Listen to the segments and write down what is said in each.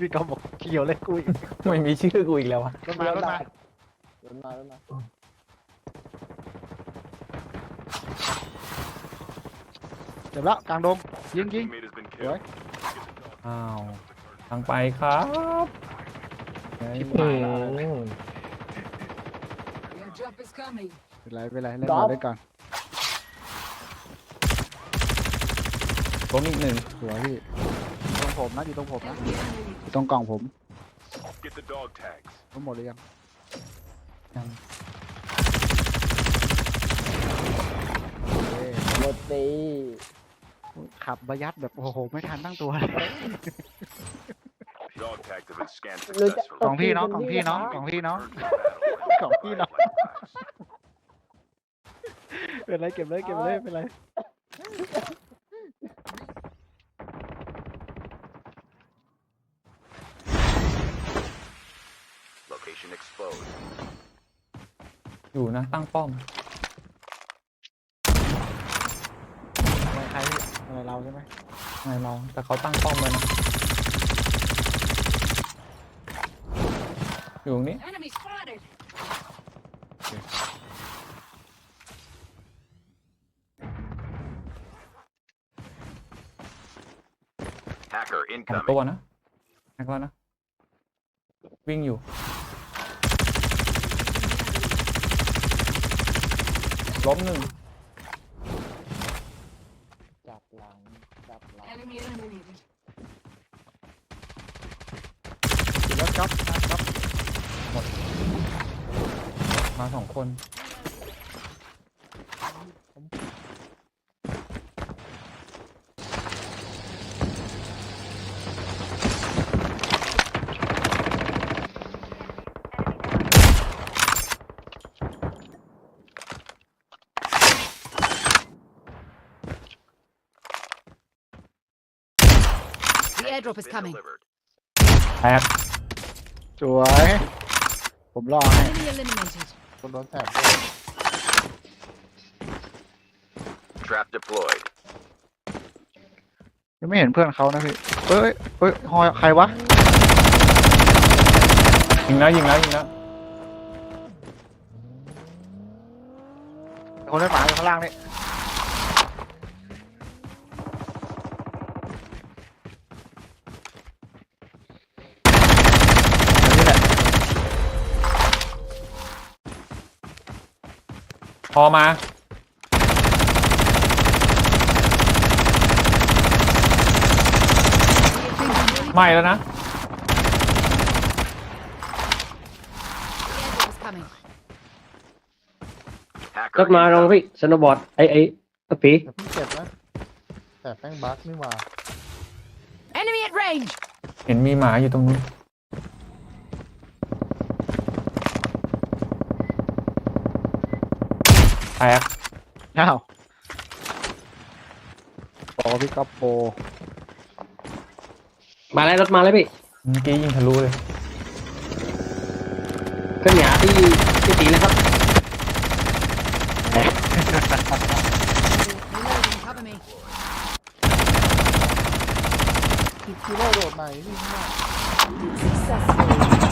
พี่กอฟบอกเขียวเลยกูอีกไม่มีชื่อกูอีกแล้ววะรถมารถมารถมารถมาเจ็บแล้วกลางดงยิงยิง Teammate has been What? killed. อ้าวทางไปครับชิบอืหายแล้วม Your job is coming. เป็นไรเป็นไรเล่นดอก่อนฟเล่นก่อนล้มอีกหนึ่งสวยพี่อยู่ต รงผมนะอยู่ตรงผมนะ Enemy eliminated. อยู่ตรงกล่องผม Get the dog tags. ทั้งหมดเลยยังยังเอ้ยรถตีขับบยัดแบบโอ้โหไม่ทันตั้งตัวเลย Dog tags have been scanned หรือจะ successfully. ของพี่น้องของพี่น้องคขรัอบงพี่น้อง Earn the battle. ของพี่น้อง Like that. เป็นไรเก็บเลยเก็บเลยเป็นไร Location exposed. อยู่นะตั้งป้อมอะไรใครพี่อะไรเราใช่ไหมไม่เราแต่เขาตั้งป้อมไว้นะอยู่ตรงนี้ Enemy spotted. Hacker สอง incoming. ตัวนะแม็กแล้วนะ วิ่งอยู่ ล้มหนึ่งจับหลังจับหลัง Enemy eliminated. ถือว่าจ๊อบนะจ๊อบมาสองคน airdrop is Been coming. delivered. แตกสวย ผมรอให้ Enemy eliminated. คนโดนแถบ Trap deployed. ยังไม่เห็นเพื่อนเขานะพี่เอ้ยเอ้ยฮอยใครวะ ยิงแล้วยิงแล้วยิงแล้วคนเล่นหมาอยู่ข้างล่างนี่อัน พอมาไม่แล้วนะ The airdrop is coming. Hacker รถมาลอง incoming. พี่สโนบอร์ดไอไอไอ้ปีแต่เพิ่งเจ็บนะแต่แป้งบั๊กนี่หว่า Enemy at range. เห็นมีหมาอยู่ตรงนู้น ตกอ้าวโอ้พี่ก๊อฟโปรมาแล้วรถมาแล้วพี่เมื่อกี้ยิงทะลุเลยขึ้นหยาที่ที่ตีนะครับ Reloading. Cover me. คิดคิโร่โดดไหนนี่ข้างหน้าผ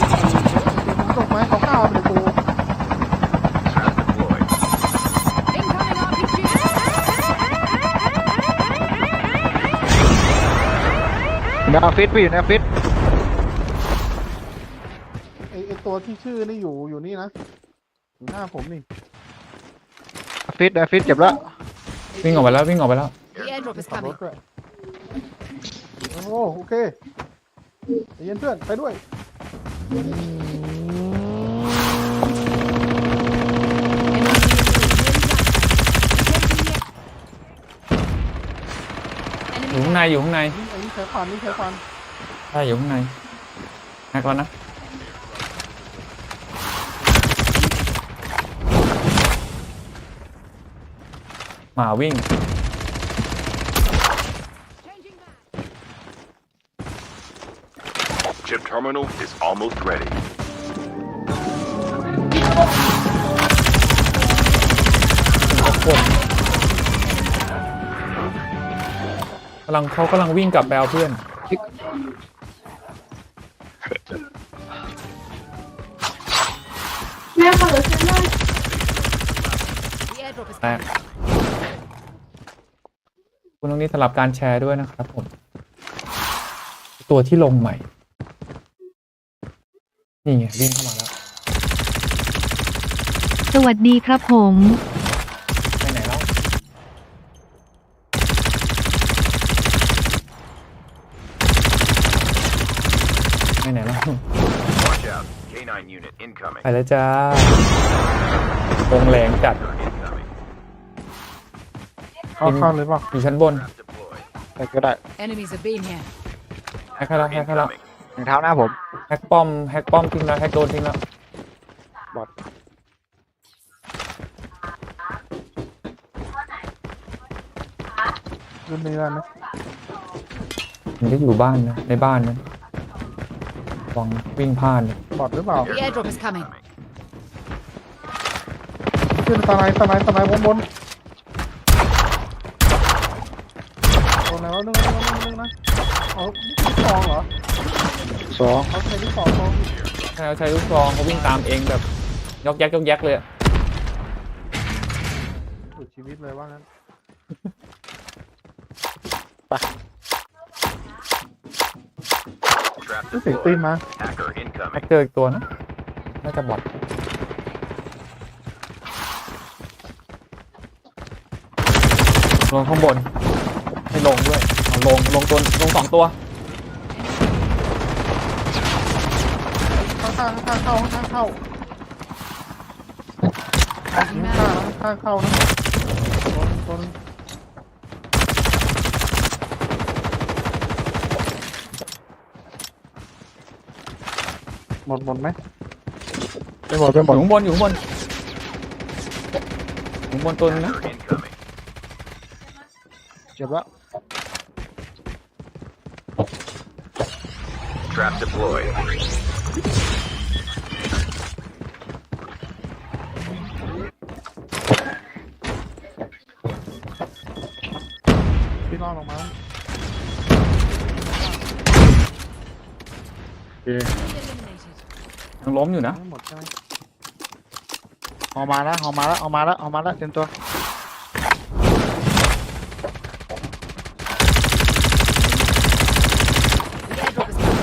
ในออฟฟิศพี่อยู่ในออฟฟิศไอไอตัวที่ชื่อนี่อยู่อยู่นี่นะอยู่หน้าผมนี่ออฟฟิศในออฟฟิศเจ็บแล้ววิ่งออกไปแล้ววิ่งออกไปแล้ว The airdrop is ขับร coming. ถด้วยโอ้โอเคใจเย็นเพื่อนไปด้วยอยู่ข้างในอยู่ข้างใน นี่ไอ้นี่ใช้ควันนี่ใช้ควันใช่อยู่ข้างในแม็กแล้วนะหมาวิ่ง Changing back. Chip terminal is almost ready. กำลังเขากำลังวิ่งกลับแปลอเพื่อน แม่เปิดฉันเลยคุณตรงนี้สลับการแชร์ด้วยนะครับผม ตัวที่ลงใหม่ นี่ไงวิ่งเข้ามาแล้ว สวัสดีครับผม incoming. ไปแล้วจ้าวงแรงจัด Hacker incoming. เข้าเข้าเลยเปล่ะอยู่ชั้นบน Trap deployed. ไปก็ได้ Enemies have been here. แฮกให้แล้วแฮกให้แล้ว Incoming. รองเท้าหน้าผม แฮกป้อมแฮกป้อมทิ้งแล้วแฮกโดนทิ้งแล้วขึ้นนี่ได้ไหมมันจะอยู่บ้านนะในบ้านนะ ลองวิ่งผ่านเลยบอดหรือเปล่า The airdrop is coming. ขึ้นตาไหนตาไหนตาไหนบนบนบนไหนวะนึงนึงนึงนึงนะเอาลูกซองเหรอสองเขาใช้ลูกซองซองใช่เขาใช้ลูกซองเขาวิ่งตามเองแบบยกแยกยกแยกเลยอะสุดชีวิตเลยว่างั้น รู้สึกตีน deployed. มา Hacker แฮ incoming. กเจออีกตัวนะน่าจะบอดลงข้างบนไม่ลงด้วยเอาลงลงตัวลงสองตัวข้างข้างข้างเข้าข้างเข้า Changing ข้าง mag. ข้างเข้านะตัวนึงตัวนึงหมดหมดไหม ไปหมดไปหม อ ด ยู่ข้างบน อยู่ข้างบน อยู่ข้างบนตัวนึงนะ Hacker incoming. เจ็บแล้ว Trap deployed. พี่น้องลงมา Enemy eliminated. ยังล้มอยู่นะไม่หมดใช่ไหมเอามาแล้วเอามาแล้วเอามาแล้วเอามาแล้วเต็มตัว The airdrop is coming.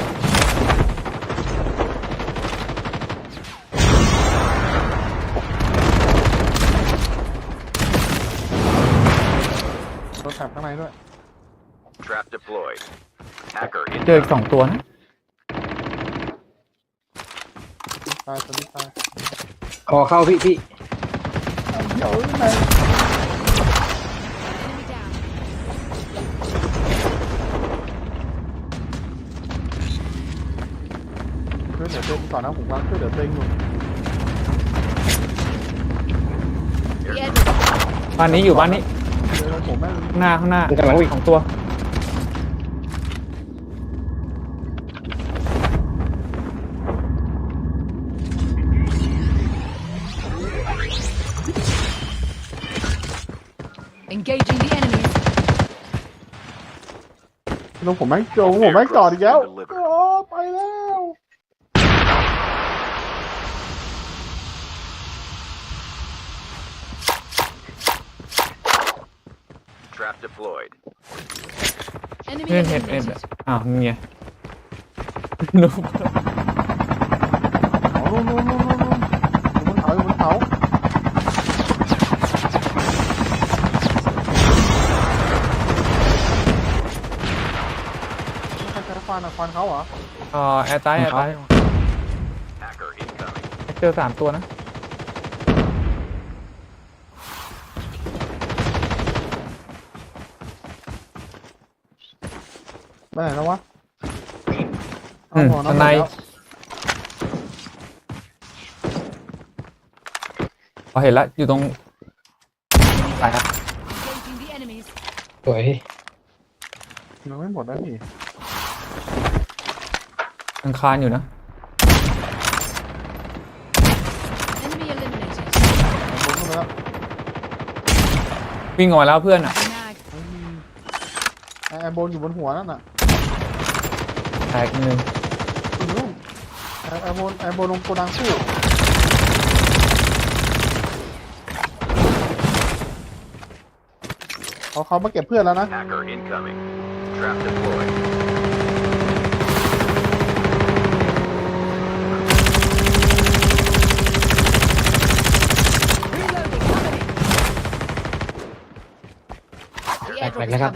โดนแถบข้างในด้วย Trap deployed. Hacker เจออีก incoming. สองตัวนะ ตายตัวนี้ตายขอเข้าพี่พี่เดี๋ยวไหน Enemy down. ช่วยเดี๋ยวเต็งก่อนนะผมวางช่วยเดี๋ยวเต็งอยู่ The airdrop. บ้านนี้อยู่บ้านนี้เดี๋ยวผมแม่ง ข้างหน้าข้างหน้าไม่กำลังวิ่ง สองตัว Engaging the enemies. ลงผมแม่งโจผมแม่งจอดอีกแล้วโอ้ไปแล้ว Trap deployed. Enemy เห็นเห็นเห็น eliminated. อ้าวนี่ไงนุ๊บอ๋อนู่นนู่นนู่นนู่นอยู่บนเขาอยู่บนเขา ใครจะฟันอะฟันเขาเหรอเอ่อแอร์ไตแอร์ไต Hacker incoming. เจอสามตัวนะไปไหนแล้ววะอืมเอหัวข้างในแล้วพอเห็นแล้วอยู่ตรงไปครับ Engaging the enemies. สวยยังไม่หมดนะพี่ อังคารอยู่นะ Enemy eliminated. บนขึ้นมาแล้ววิ่งออกมาแล้วเพื่อนอะ Mag. ไอ้ไอ้บนอยู่บนหัวนั่นน่ะแตกอีกหนึ่งอยู่นู่นไอ้ไอ้บนไอ้บนลงโกดังคู่เขาเขามาเก็บเพื่อนแล้วนะ Hacker incoming. Trap deployed. Reloading. ไปนะครับ